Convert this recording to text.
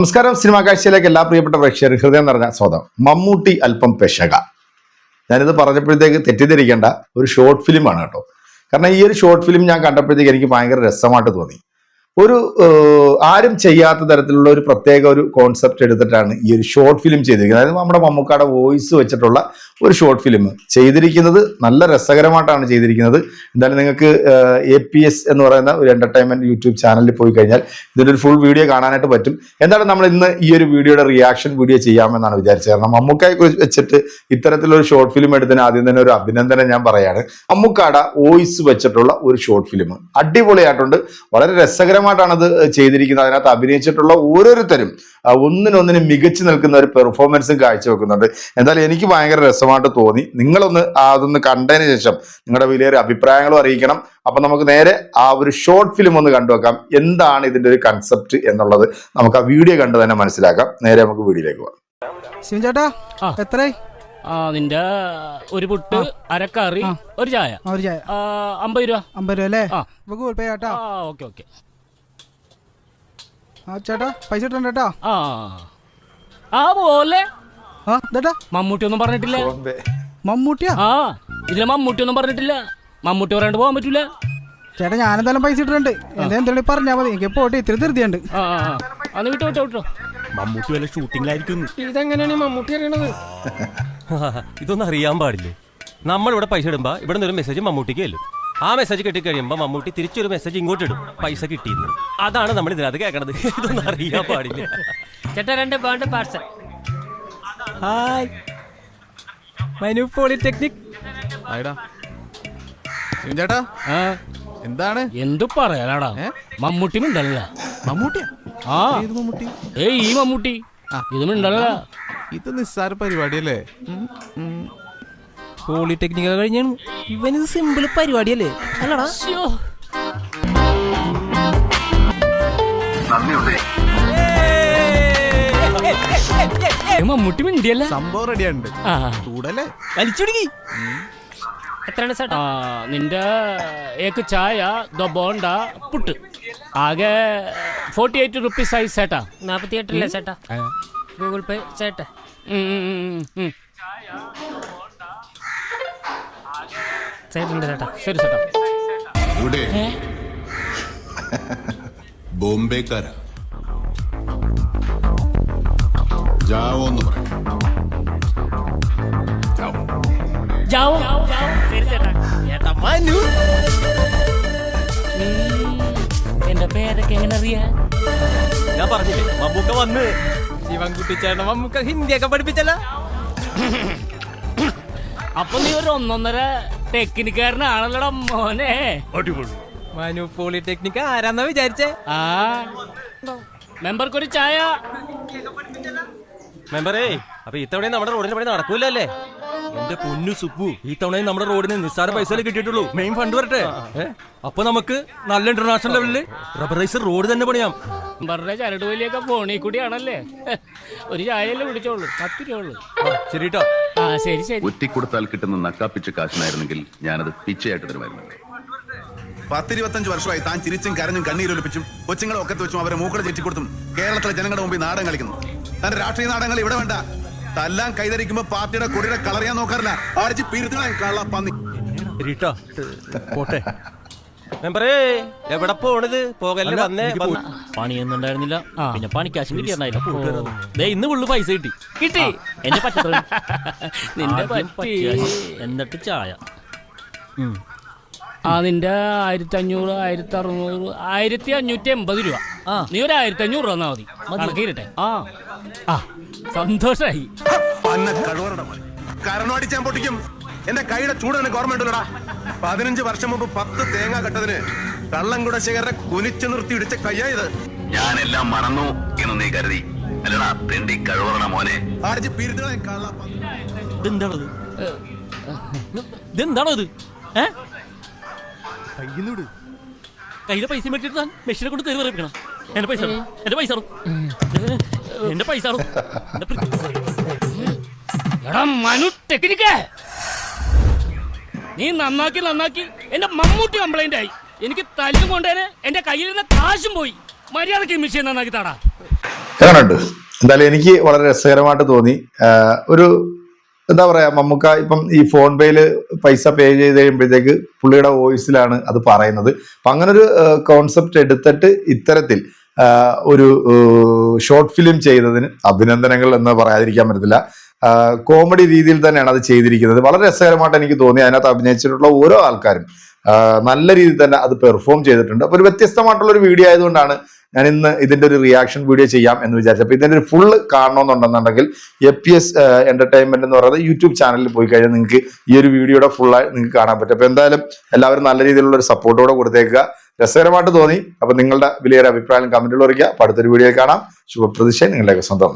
നമസ്കാരം. സിനിമാ കാഴ്ചയിലേക്ക് എല്ലാ പ്രിയപ്പെട്ട പ്രേക്ഷകർ ഹൃദയം നിറഞ്ഞ സ്വാഗതം. മമ്മൂട്ടി അല്പം പെശക. ഞാനിത് പറഞ്ഞപ്പോഴത്തേക്ക് തെറ്റിദ്ധരിക്കേണ്ട ഒരു ഷോർട്ട് ഫിലിമാണ് കേട്ടോ. കാരണം ഈ ഒരു ഷോർട്ട് ഫിലിം ഞാൻ കണ്ടപ്പോഴത്തേക്ക് എനിക്ക് ഭയങ്കര രസമായിട്ട് തോന്നി. ഒരു ആരും ചെയ്യാത്ത തരത്തിലുള്ള ഒരു പ്രത്യേക ഒരു കോൺസെപ്റ്റ് എടുത്തിട്ടാണ് ഈ ഒരു ഷോർട്ട് ഫിലിം ചെയ്തിരിക്കുന്നത്. അതായത് നമ്മുടെ മമ്മൂക്കാടെ വോയിസ് വെച്ചിട്ടുള്ള ഒരു ഷോർട്ട് ഫിലിം ചെയ്തിരിക്കുന്നത് നല്ല രസകരമായിട്ടാണ് ചെയ്തിരിക്കുന്നത്. എന്തായാലും നിങ്ങൾക്ക് എ പി എസ് എന്ന് പറയുന്ന ഒരു എന്റർടൈൻമെന്റ് യൂട്യൂബ് ചാനലിൽ പോയി കഴിഞ്ഞാൽ ഇതിന്റെ ഒരു ഫുൾ വീഡിയോ കാണാനായിട്ട് പറ്റും. എന്താണ് നമ്മൾ ഇന്ന് ഈ ഒരു വീഡിയോയുടെ റിയാക്ഷൻ വീഡിയോ ചെയ്യാമെന്നാണ് വിചാരിച്ചത്. കാരണം മമ്മൂക്കായെ കുറിച്ച് വെച്ചിട്ട് ഇത്തരത്തിലൊരു ഷോർട്ട് ഫിലിം എടുത്തതിന് ആദ്യം തന്നെ ഒരു അഭിനന്ദനം ഞാൻ പറയാണ്. മമ്മൂക്കാട വോയിസ് വെച്ചിട്ടുള്ള ഒരു ഷോർട്ട് ഫിലിം അടിപൊളിയായിട്ടുണ്ട്. വളരെ രസകരമായിട്ടാണ് അത് ചെയ്തിരിക്കുന്നത്. അതിനകത്ത് അഭിനയിച്ചിട്ടുള്ള ഓരോരുത്തരും ഒന്നിനൊന്നിനും മികച്ചു നിൽക്കുന്ന ഒരു പെർഫോമൻസും കാഴ്ചവെക്കുന്നുണ്ട്. എന്തായാലും എനിക്ക് ഭയങ്കര രസമായിട്ട് തോന്നി. നിങ്ങളൊന്ന് അതൊന്ന് കണ്ടതിന് ശേഷം നിങ്ങളുടെ വലിയൊരു അഭിപ്രായങ്ങളും അറിയിക്കണം. അപ്പൊ നമുക്ക് നേരെ ആ ഒരു ഷോർട്ട് ഫിലിം ഒന്ന് കണ്ടുവെക്കാം. എന്താണ് ഇതിന്റെ ഒരു കൺസെപ്റ്റ് എന്നുള്ളത് നമുക്ക് ആ വീഡിയോ കണ്ട് തന്നെ മനസ്സിലാക്കാം. നേരെ നമുക്ക് വീഡിയോയിലേക്ക് പോകാം. ശിവൻ ചേട്ടാ നിന്റെ ഒരു പുട്ട് അരക്കറി ഒരു ചായ. ഒരു ചായ. അമ്പത് രൂപ. അമ്പത് രൂപ അല്ലേ? ഗൂഗിൾ പേ ചേട്ടാ ഓക്കെ ഓക്കെ. ആ ചേട്ടാ പൈസ ഇട്ടുണ്ട് ആ. ആ പോലെ. ആ ചേട്ടാ മമ്മൂട്ടി ഒന്നും പറഞ്ഞിട്ടില്ല മമ്മൂട്ടിയാ? ആ ഇതിലെ മമ്മൂട്ടി ഒന്നും പറഞ്ഞിട്ടില്ല. മമ്മൂട്ടി പറയാണ്ട് പോകാൻ പറ്റൂല. ചേട്ടാ ഞാനെന്തായാലും പൈസ ഇട്ടിട്ടുണ്ട്. എന്താ എന്തെങ്കിലും പറഞ്ഞാൽ മതി. എനിക്ക് പോട്ടെ ഇത്തിരി ധൃതിയുണ്ട്. ആ ആ ആ. അന്ന് വിട്ടോ വിട്ടോ വിട്ടോ. മമ്മൂട്ടി വല്ല ഷൂട്ടിങ്ങിലായിരിക്കും. ഇതെങ്ങനെയാണ് മമ്മൂട്ടി അറിയണത്? ഇതൊന്നും അറിയാൻ പാടില്ലേ? നമ്മൾ ഇവിടെ പൈസ ഇടുമ്പോ ഇവിടെ നിന്ന് ഒരു മെസ്സേജ് മമ്മൂട്ടിക്ക് ചെല്ലും ആ മെസ്സേജ് കിട്ടിക്കഴിയുമ്പോൾ മമ്മൂട്ടി തിരിച്ചൊരു മെസ്സേജ് ഇങ്ങോട്ട് ഇടും പൈസ കിട്ടിയെന്ന്. അതാണ് നമ്മൾ ഇതിനകത്ത് കേൾക്കണത് ഇതൊന്നും അറിയാൻ പാടില്ല. ചേട്ടാ രണ്ട് പാർസൽ ഹായ്. മനു പോളിടെക്നിക്. ആയിടാ. ശിവൻ ചേട്ടാ? എന്താണ്? എന്തു പറയാനാടാ? മമ്മൂട്ടി മിണ്ടല്ല മമ്മൂട്ടിയാ? ആ. ഏത് മമ്മൂട്ടി? ഏയ് ഈ മമ്മൂട്ടി. ഇത് മിണ്ടല്ല ഇത് നിസ്സാര പരിപാടിയല്ലേ? ഉം, ഉം. പോളിടെക്നിക് കഴിഞ്ഞാണ് ഇവന് സിമ്പിൾ പരിപാടിയല്ലേ അല്ലടാ മമ്മൂട്ടി മിണ്ടിയല്ല സംഭവം റെഡിയുണ്ട് ആ ചൂടല്ലേ വലിച്ചുടുങ്ങി എത്രയാണ് ചേട്ടാ നിന്റെ ഏക്ക് ചായ ദ ബോണ്ട പുട്ട് ആകെ ഫോർട്ടി എയ്റ്റ് റുപ്പീസ് ആയി ചേട്ടാ നാൽപ്പത്തി എട്ടല്ലേ ചേട്ടാ ഗൂഗിൾ പേ ചേട്ടാ ചേട്ടുണ്ട് ചേട്ടാ. ശരി ചേട്ടാ. ഇവിടെ ബോംബെക്കാരാ. ജാവോ എന്ന് പറയും. ജാവോ. ജാവോ? ശരി ചേട്ടാ. ചേട്ടാ മനു. എന്റെ പേരൊക്കെ എങ്ങനെ അറിയാ ഞാൻ പറഞ്ഞില്ലേ മമ്മൂക്ക വന്ന്. ശിവൻകുട്ടി ചേട്ടൻ നമുക്ക് ഹിന്ദിയൊക്കെ പഠിപ്പിച്ചല്ല. അപ്പൊ നീ ഒരു ഒന്നൊന്നര ടെക്നിക്കാരനാണല്ലോടാ മോനെ. മനു പോളിടെക്നിക്. ആരാന്നാ വിചാരിച്ചേ? ആ. മെമ്പർക്കൊരു ചായ. മെമ്പറേ അപ്പൊ ഇത്തവണയും നമ്മുടെ റോഡിന് പണി നടക്കൂലല്ലേ? എന്റെ പൊന്നു സുപ്പു ഈ തവണയും നമ്മുടെ റോഡിന് നിസ്സാര പൈസ കിട്ടിയിട്ടുള്ളൂ. മെയിൻ ഫണ്ട് വരട്ടെ. അപ്പൊ നമുക്ക് നല്ല ഇന്റർനാഷണൽ ലെവലിൽ റബറൈസർ റോഡ് തന്നെ പണിയാം. മെമ്പറുടെ ചരട് വലിയൊക്കെ ഫോണിൽ കൂടിയാണല്ലേ? ഒരു ചായയല്ലേ കുടിച്ചോളൂ പത്ത് രൂപ ഉള്ളൂ. ശരി കേട്ടോ ശരി ശരി. ഒറ്റിക്കൊടുത്താൽ കിട്ടുന്ന നക്കാപ്പിച്ച കാശിനായിരുന്നെങ്കിൽ ഞാനത് പിച്ചയായിട്ട് തരുമായിരുന്നു. പത്തിരുപത്തഞ്ച് വർഷമായി താൻ ചിരിച്ചും കരഞ്ഞും കണ്ണീരൊലിപ്പിച്ചും കൊച്ചുങ്ങളെ ഒക്കെ വെച്ചും അവരെ മൂക്കട ചെറ്റിക്കൊടുത്തും കേരളത്തിലെ ജനങ്ങളുടെ മുമ്പിൽ നാടകം കളിക്കുന്നു. തന്റെ രാഷ്ട്രീയ നാടങ്ങൾ ഇവിടെ വേണ്ട. തല്ലാൻ കൈതരിക്കുമ്പോ പാർട്ടിയുടെ കൊടിയുടെ കളറിയാൻ നോക്കാറില്ല. അടിച്ച് പിരുത്തണം കള്ള പന്നി. പോട്ടെ. മെമ്പറേ എവിടെ പോണത്? പോകല്ലേ വന്നേ പണിയൊന്നുണ്ടായിരുന്നില്ല പിന്നെ പണിക്കാശും കിട്ടിയിട്ടുണ്ടായില്ല ദേ ഇന്ന് ഫുള്ള് പൈസ കിട്ടി. കിട്ടി. എന്റെ പച്ചക്കറി നിന്റെ എന്നിട്ട് ചായ. ആ നിന്റെ ആയിരത്തി അഞ്ഞൂറ് ആയിരത്തി അറുന്നൂറ് ആയിരത്തി അഞ്ഞൂറ്റി എൺപത് രൂപ. ആ. നീ ഒരു ആയിരത്തി അഞ്ഞൂറ് തന്നാ മതി. കണക്കിരട്ടെ ആ. ആ സന്തോഷായി. പന്ന കഴിവറുടെ മോനെ. കരണം അടിച്ചാൻ പൊട്ടിക്കും എന്റെ കൈയുടെ ചൂട് നിനക്ക് ഓർമ്മയുണ്ടല്ലോടാ പതിനഞ്ച് വർഷം മുമ്പ് പത്ത് തേങ്ങ കെട്ടതിന് കള്ളംകുടശേഖരനെ കുനിച്ചു നിർത്തി ഇടിച്ച കയ്യായത് ഞാനെല്ലാം മറന്നു എന്ന് നീ കരുതി. അല്ലടാ തെണ്ടി കഴിവറണ മോനെ. അടിച്ച് പിരുത്തണം കള്ള പന്നി ഇതെന്താണത് ഇതെന്താണോ ഇത്? ഏ? കയ്യിലെ പൈസ മേടിച്ചിട്ട് താൻ മെഷീനെ കൊണ്ട് തെരുവ് പറയണം എന്റെ പൈസ എന്റെ പൈസ എന്റെ പൈസ. എടാ മനു ടെക്നിക്കേ നീ നന്നാക്കി നന്നാക്കി. എന്റെ മമ്മൂട്ടി കംപ്ലൈന്റ് ആയി. എനിക്ക് തല്ലും കൊണ്ടേനെ എന്റെ കയ്യിൽ നിന്ന് കാശും പോയി. മര്യാദയ്ക്ക് മെഷീൻ നന്നാക്കി താടാ. എങ്ങനെയുണ്ട് എന്തായാലും എനിക്ക് വളരെ രസകരമായിട്ട് തോന്നി. ഒരു എന്താ പറയാ മമ്മൂക്ക ഇപ്പം ഈ ഫോൺ പേയിൽ പൈസ പേ ചെയ്ത് കഴിയുമ്പോഴത്തേക്ക് പുള്ളിയുടെ വോയിസിലാണ് അത് പറയുന്നത്. അപ്പൊ അങ്ങനെ ഒരു കോൺസെപ്റ്റ് എടുത്തിട്ട് ഇത്തരത്തിൽ ഒരു ഷോർട്ട് ഫിലിം ചെയ്തതിന് അഭിനന്ദനങ്ങൾ എന്ന് പറയാതിരിക്കാൻ പറ്റത്തില്ല. കോമഡി രീതിയിൽ തന്നെയാണ് അത് ചെയ്തിരിക്കുന്നത്. വളരെ രസകരമായിട്ട് എനിക്ക് തോന്നി. അതിനകത്ത് അഭിനയിച്ചിട്ടുള്ള ഓരോ ആൾക്കാരും നല്ല രീതിയിൽ തന്നെ അത് പെർഫോം ചെയ്തിട്ടുണ്ട്. അപ്പൊ ഒരു വ്യത്യസ്തമായിട്ടുള്ള ഒരു വീഡിയോ ആയതുകൊണ്ടാണ് ഞാൻ ഇന്ന് ഇതിന്റെ ഒരു റിയാക്ഷൻ വീഡിയോ ചെയ്യാം എന്ന് വിചാരിച്ചു അപ്പോൾ ഇതിന്റെ ഒരു ഫുള്ള് കാണണമെന്നുണ്ടെന്നുണ്ടെങ്കിൽ എ പി എസ് എന്റർടൈൻമെന്റ് എന്ന് പറയുന്നത് യൂട്യൂബ് ചാനലിൽ പോയി കഴിഞ്ഞാൽ നിങ്ങൾക്ക് ഈ ഒരു വീഡിയോയുടെ ഫുള്ളായി നിങ്ങൾക്ക് കാണാൻ പറ്റും. അപ്പോൾ എന്തായാലും എല്ലാവരും നല്ല രീതിയിലുള്ള ഒരു സപ്പോർട്ടോടെ കൊടുത്തേക്കുക. രസകരമായിട്ട് തോന്നി. അപ്പോൾ നിങ്ങളുടെ വലിയൊരു അഭിപ്രായം കമന്റിൽ അറിയിക്കുക. അപ്പൊ അടുത്തൊരു വീഡിയോ കാണാം. ശുഭപ്രതീക്ഷ നിങ്ങളുടെയൊക്കെ സ്വന്തം